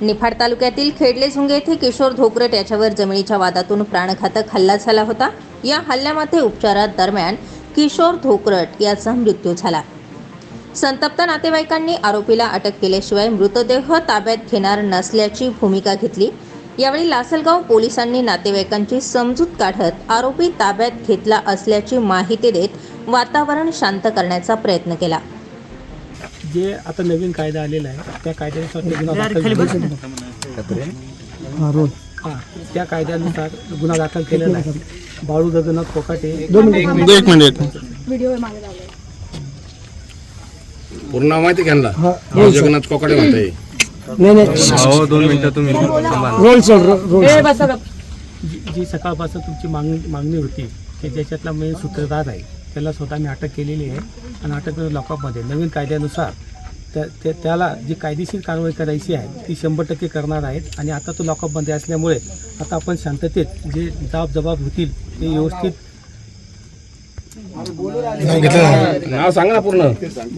निफाड तालुक्यातील खेडले झुंगे येथे किशोर धोकरट याच्यावर जमिनीच्या वादातून प्राणघातक हल्ला झाला होता. या हल्ल्यामध्ये उपचारात दरम्यान किशोर धोकरट याचा मृत्यू झाला. संतप्त नातेवाईकांनी आरोपीला अटक केल्याशिवाय मृतदेह ताब्यात घेणार नसल्याची भूमिका घेतली. यावेळी लासलगाव पोलिसांनी नातेवाईकांची समजूत काढत आरोपी ताब्यात घेतला असल्याची माहिती देत वातावरण शांत करण्याचा प्रयत्न केला. जे आता नवीन कायदा आलेला आहे त्या कायद्यानुसार ते गुन्हा दाखल हा त्या कायद्यानुसार गुन्हा दाखल केलेला आहे. बाळू जगन्नाथ कोकाटे एक मिनिट. पूर्ण नाव माहिती घ्यायला जगन्नाथ कोकडे म्हणताय. हो दोन मिनिटं तुम्ही रोल रोल जी जी सकाळपासून तुमची मागणी मागणी होती की ज्याच्यातला मेन सूत्रधार आहे त्याला स्वतः मी अटक केलेली आहे आणि अटक लॉकअपमध्ये नवीन कायद्यानुसार त्या त्या- त्याला जी कायदेशीर कारवाई करायची आहे ती शंभर टक्के करणार आहेत. आणि आता तो लॉकअपमध्ये असल्यामुळे आता आपण शांततेत जे जाब जबाब होतील ते व्यवस्थित नाव सांगा ना पूर्ण.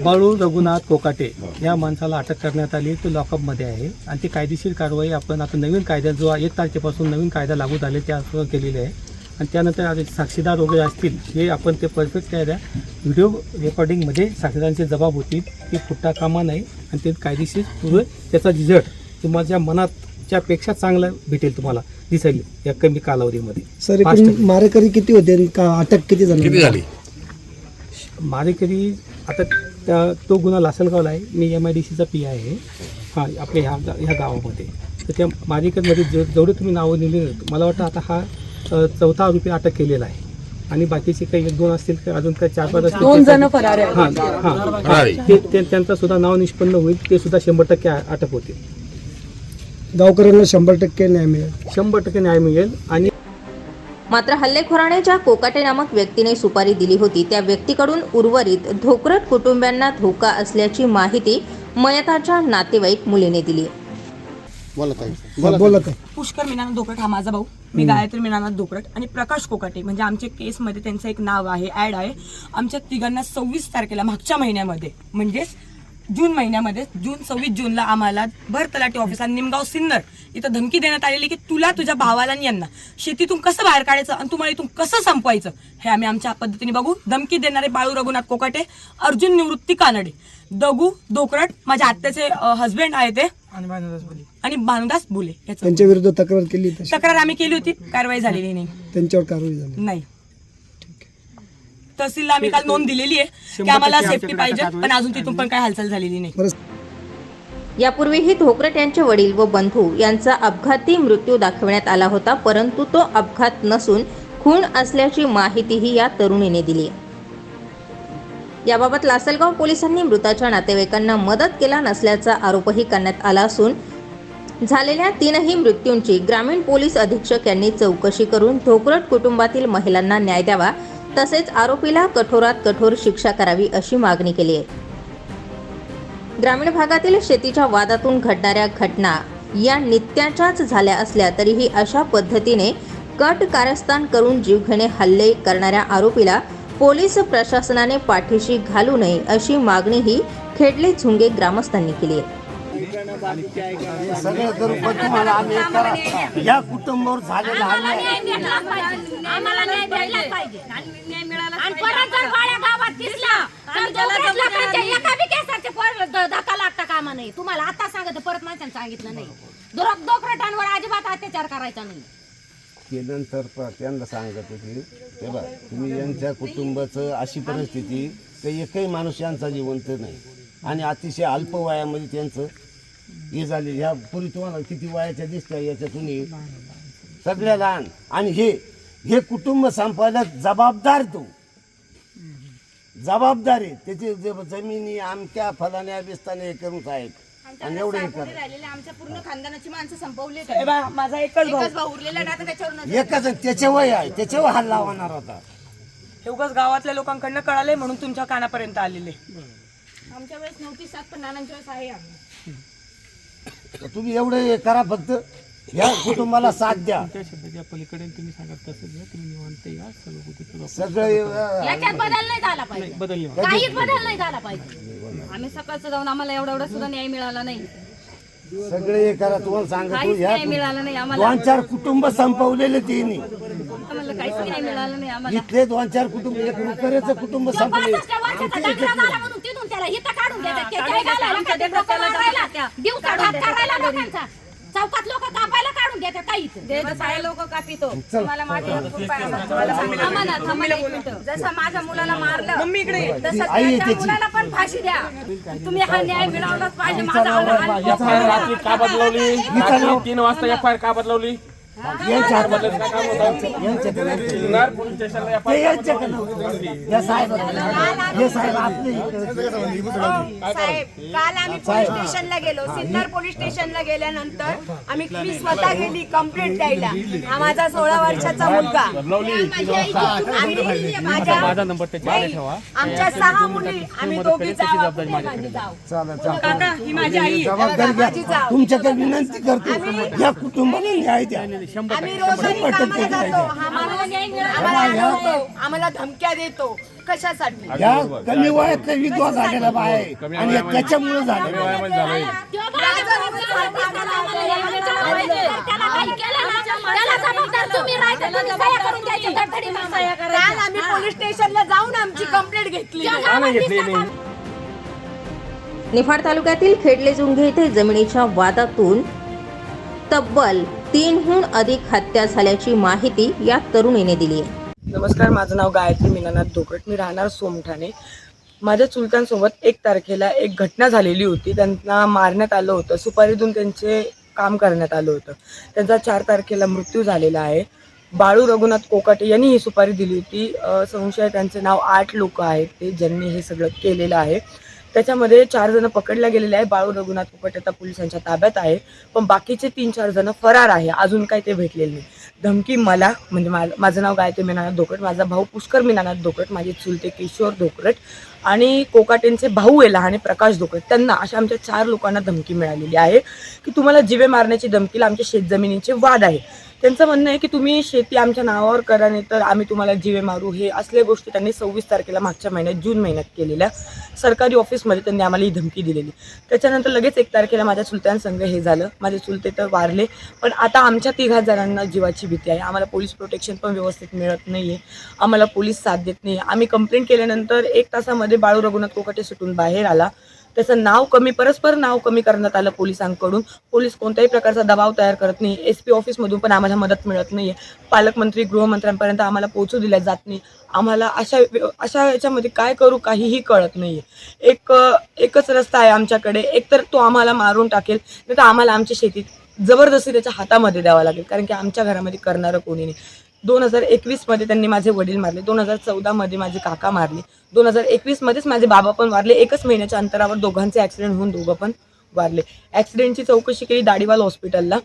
बाळू रघुनाथ कोकाटे या माणसाला अटक करण्यात आली. तो लॉकअपमध्ये आहे. आणि ती कायदेशीर कारवाई आपण आता नवीन कायदा जो एक तारखेपासून नवीन कायदा लागू झाले त्या केलेली आहे. आणि त्यानंतर आता साक्षीदार वगैरे असतील हे आपण ते परफेक्ट काय व्हिडिओ रेकॉर्डिंगमध्ये साक्षीदारांचे जबाब होतील ते फुटता कामा नाही आणि ते कायदेशीर पूर्व त्याचा रिझल्ट तुम्हाला मनातच्या पेक्षा चांगला भेटेल तुम्हाला दिसेल या कमी कालावधीमध्ये. सर. मारेकरी किती होते आणि का अटक किती झाली? किती झाली? मारेकरी आता त्या तो गुन्हा लासलगावला आहे मी एम आय डी सीचा पी आहे. हां आपल्या ह्या गा- ह्या गावामध्ये. तर त्या मारेकरमध्ये जे जेवढे तुम्ही नावं दिले मला वाटतं आता हा चौथा आरोपी अटक केलेला आहे. आणि बाकीचे काही एक दोन असतील का अजून काही चार पाच असतील दोन जण फरार हां हां. फरारी. ते ते- त्यांचा सुद्धा नाव निष्पन्न होईल ते सुद्धा शंभर टक्के आ- अटक होतील. गावकऱ्यांना शंभर टक्के न्याय मिळेल. शंभर टक्के न्याय मिळेल आणि मात्र हल्लेखोराने ज्या कोकाटे नामक व्यक्तीने सुपारी दिली होती. त्या व्यक्तीकडून उर्वरित धोकरट कुटुंबियांना धोका असल्याची माहिती मयताच्या नातेवाईक मुलीने दिली. हा, बोला ताई. पुष्कर मीनानाथ धोकट हा माझा भाऊ. मी गायत्री मीनानाथ धोकट आणि प्रकाश कोकाटे. म्हणजे आमच्या केसमध्ये त्यांचं एक नाव आहे ऍड आहे. आमच्या तिघांना सव्वीस तारखेला मागच्या महिन्यामध्ये म्हणजेच जून महिन्यामध्ये जून सव्वीस जूनला आम्हाला भर तलाठी ऑफिस आणि निमगाव सिन्नर इथं धमकी देण्यात आलेली की तुला तुझ्या भावाला आणि यांना शेतीतून कसं बाहेर काढायचं आणि तुम्हाला इथून कसं संपवायचं हे आम्ही आमच्या पद्धतीने बघू. धमकी देणारे बाळू रघुनाथ कोकाटे अर्जुन निवृत्ती कानडे दगू दोकरट माझ्या आत्याचे हस्बंड आहे ते. आणि भानुदास बुले. याचं. त्यांच्या विरुद्ध तक्रार केली तक्रार आम्ही केली होती कारवाई झालेली नाही. त्यांच्यावर कारवाई झाली. नाही. तहसीलला आम्ही काल नोंद दिलेली आहे की आम्हाला सेफ्टी पाहिजे पण अजून तिथून पण काही हालचाल झालेली नाही. यापूर्वीही धोकरट यांचे वडील व बंधू यांचा अपघाती मृत्यू दाखवण्यात आला होता परंतु तो अपघात नसून खून असल्याची माहितीही या तरुणीने दिली. याबाबत लासलगाव पोलिसांनी मृताच्या नातेवाईकांना मदत केला नसल्याचा आरोपही करण्यात आला असून झालेल्या तीनही मृत्यूंची ग्रामीण पोलीस अधीक्षक यांनी चौकशी करून धोकरट कुटुंबातील महिलांना न्याय द्यावा तसेच आरोपीला कठोरात कठोर शिक्षा करावी अशी मागणी केली आहे. ग्रामीण भागातील शेतीच्या वादातून घडणाऱ्या घटना या नित्याच्याच झाल्या असल्या तरीही अशा पद्धतीने कट कारस्थान करून जीवघेणे हल्ले करणाऱ्या आरोपीला पोलीस प्रशासनाने पाठीशी घालू नये अशी मागणीही खेडले झुंगे ग्रामस्थांनी केली आहे. सगळं करू पण तुम्हाला आम्ही एक या कुटुंबावर झालेला जर तर धक्का लागता कामा नाही तुम्हाला आता सांगत परत माणसाने सांगितलं नाही. दोर- दोकरटांवर अजिबात अत्याचार करायचा नाही. केल्यानंतर त्यांना सांगत होते ते बघा तुम्ही यांच्या कुटुंबाचं अशी परिस्थिती की एकही माणूस यांचा जिवंत नाही. आणि अतिशय अल्प वयामध्ये त्यांचं हे झाले ह्या पूर्वी तुम्हाला किती वयाच्या दिसत्या याच्यातून? सगळ्या लहान. आणि हे हे कुटुंब संपवायला जबाबदार तो. जबाबदार आहे. त्याची जमिनी आमच्या फलाण्या बिस्ताने हे करून साहेब. आणि एवढं हे करा. आमच्या पूर्ण खानदानाची माणसं संपवली माझा एकच भाऊ. उरलेला ना त्याच्यावर एकच त्याचे वय आहे. त्याच्यावर हल्ला होणार होता हे उगाच गावातल्या लोकांकडनं कळाले म्हणून तुमच्या कानापर्यंत आलेले. आमच्या वेळेस नव्हती सात पण नानांच्या वेळेस आहे आम्ही. तर तुम्ही एवढं हे करा फक्त. ह्या कुटुंबाला साथ द्या. त्या शब्दाच्या पलीकडे तुम्ही सांगत तुम्ही निवांत या. सर्व. सगळे अं, याच्यात बदल नाही झाला पाहिजे. बदलले काहीच बदल नाही झाला पाहिजे. आम्ही सकाळचं जाऊन आम्हाला एवढा एवढा सुद्धा न्याय मिळाला नाही. सगळे हे करा तुम्हाला सांगतो काहीच ह्या नाही मिळालं नाही आम्हाला. दोन चार कुटुंब संपवलेले तिने. आम्हाला काहीच नाही मिळालं नाही आम्हाला. इथले दोन चार कुटुंब एक रुपयाचं कुटुंब संपले वर्षाचा झाला म्हणून इथं काढून देतात. ते काय घालायला का ते लोकं मारायला, दिवसा ढाक करायला लोकांचा. चौकात लोक कापायला काढून देतात काही लोक कापितो. एक मिनिटं. जसं माझ्या मुलाला मारलं मम्मी इकडे ये. तसं त्याच्या त्याची. मुलाला पण फाशी द्या. तुम्ही हा न्याय मिळवलाच पाहिजे. माझा आवाज- रात्री का बदलवली रात्री तीन वाजता एफ आय आर का बदलवली साहेब काल आम्ही पोलीस स्टेशनला गेलो सिन्नर पोलीस स्टेशनला गेल्यानंतर आम्ही मी स्वतः गेली कंप्लेंट द्यायला हा माझा सोळा वर्षाचा मुलगा आम्ही माझ्या आमच्या सहा मुली आम्ही दोघी जाऊ माझी आई तुमच्याकडे विनंती करतो या कुटुंबाला न्याय द्या. आम्ही रोजही कामाला जातो. हा आम्हाला अडवतो आम्हाला धमक्या देतो. कशासाठी? या कमी वयात विधवा झालेला बाय आहे. आणि त्याच्यामुळे झालेला केलं. काल आम्ही पोलीस स्टेशनला जाऊन आमची कंप्लेंट घेतली? निफाड तालुक्यातील खेडले जुंगे येथे जमिनीच्या वादातून तब्बल तीनहून अधिक हत्या झाल्याची माहिती या तरुणीने दिली आहे. नमस्कार माझं नाव गायत्री मीनानाथ धोकट. मी राहणार सोमठाणे. माझ्या चुलत्यांसोबत एक तारखेला एक घटना झालेली होती. त्यांना मारण्यात आलं होतं. सुपारी देऊन त्यांचे काम करण्यात आलं होतं. त्यांचा चार तारखेला मृत्यू झालेला आहे. बाळू रघुनाथ कोकाटे यांनी ही सुपारी दिली होती. संशय त्यांचे नाव आठ लोक आहेत. ते ज्यांनी हे सगळं केलेलं आहे. त्याच्यामध्ये चार जण पकडल्या गेलेले आहे बाळू रघुनाथ पोपट आता पोलिसांच्या ताब्यात आहे. पण बाकीचे तीन चार जण फरार आहे. अजून काही ते भेटलेले नाही. धमकी मला म्हणजे मा माझं नाव गायत्री मीनानाथ धोकट माझा भाऊ पुष्कर मीनानाथ धोकट माझे चुलते किशोर धोकट आणि कोकाटेंचे भाऊ एला आणि प्रकाश धोकट. त्यांना अशा आमच्या चार लोकांना धमकी मिळालेली आहे की तुम्हाला जिवे मारण्याची धमकीला आमच्या शेतजमिनीचे वाद आहे. त्यांचं म्हणणं आहे की तुम्ही शेती आमच्या नावावर करा नाही तर आम्ही तुम्हाला जिवे मारू. हे असल्या गोष्टी त्यांनी सव्वीस तारखेला मागच्या महिन्यात जून महिन्यात केलेल्या. सरकारी ऑफिसमध्ये त्यांनी आम्हाला ही धमकी दिलेली. त्याच्यानंतर लगेच एक तारखेला माझ्या चुलत्यांसंग हे झालं. माझे चुलते तर वारले पण आता आमच्या तिघा जणांना जीवाची भीती आहे. आम्हाला पोलीस प्रोटेक्शन पण व्यवस्थित मिळत नाही आहे आम्हाला पोलीस साथ देत नाही आम्ही कंप्लेंट केल्यानंतर एक तासामध्ये बाळू रघुनाथ कोकाटे सुटून बाहेर आला. त्याचं नाव कमी परस्पर नाव कमी करण्यात आलं पोलिसांकडून. पोलीस कोणत्याही प्रकारचा दबाव तयार करत नाही. एस पी ऑफिसमधून पण आम्हाला मदत मिळत नाही आहे पालकमंत्री गृहमंत्र्यांपर्यंत आम्हाला पोहोचू दिल्या जात नाही. आम्हाला अशा अशा याच्यामध्ये काय करू काहीही कळत नाही आहे एक एकच रस्ता आहे आमच्याकडे. एकतर तो आम्हाला मारून टाकेल नाही तर आम्हाला आमच्या शेतीत जबरदस्ती त्याच्या हातामध्ये द्यावा लागेल. कारण की आमच्या घरामध्ये करणारं कोणी नाही. दोन हजार एकवीसमध्ये त्यांनी माझे वडील मारले. दोन हजार चौदामध्ये माझे काका मारले. दोन हजार एकवीसमध्येच माझे बाबा पण वारले. एकच महिन्याच्या अंतरावर दोघांचे ॲक्सिडेंट होऊन दोघं पण वारले. ॲक्सिडेंटची चौकशी केली दाढीवाल हॉस्पिटलला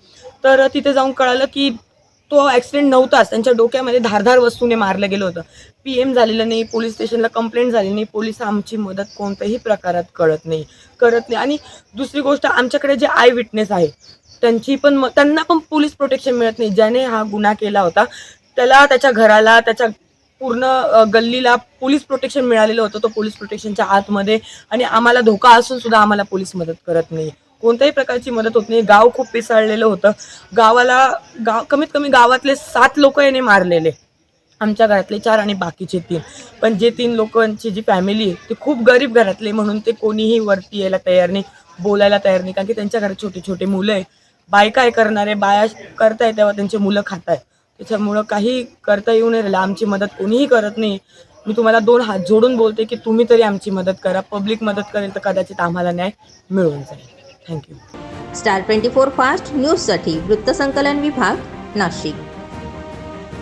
तर तिथे जाऊन कळालं की तो ॲक्सिडेंट नव्हताच. त्यांच्या डोक्यामध्ये धारधार वस्तूने मारलं गेलं होतं. पी एम झालेलं नाही पोलीस स्टेशनला कंप्लेंट झाली नाही. पोलीस आमची मदत कोणत्याही प्रकारात कळत नाही. करत नाही. आणि दुसरी गोष्ट आमच्याकडे जे आय विटनेस आहे त्यांची पण म- त्यांना पण पोलीस प्रोटेक्शन मिळत नाही. ज्याने हा गुन्हा केला होता त्याला त्याच्या घराला त्याच्या पूर्ण गल्लीला पोलीस प्रोटेक्शन मिळालेलं होतं तो पोलीस प्रोटेक्शनच्या आतमध्ये. आणि आम्हाला धोका असून सुद्धा आम्हाला पोलीस मदत करत नाही. कोणत्याही प्रकारची मदत होत नाही. गाव खूप पिसाळलेलं होतं. गावाला गाव कमीत कमी गावातले सात लोक याने मारलेले. आमच्या घरातले चार आणि बाकीचे तीन. पण जे तीन लोकांची जी फॅमिली आहे ती खूप गरीब घरातले म्हणून ते कोणीही वरती यायला तयार नाही बोलायला तयार नाही. कारण की त्यांच्या घरात छोटे छोटे मुलं आहे बाय काय करणारे बाया करताय तेव्हा त्यांचे मुलं खात आहेत त्याच्यामुळं काही करता येऊ नये राहिलं. आमची मदत कोणीही करत नाही. मी तुम्हाला दोन हात जोडून बोलते की तुम्ही तरी आमची मदत करा. पब्लिक मदत करेल तर कदाचित आम्हाला न्याय मिळून जाईल. Thank you star twenty four fast न्यूजसाठी वृत्तसंकलन विभाग नाशिक.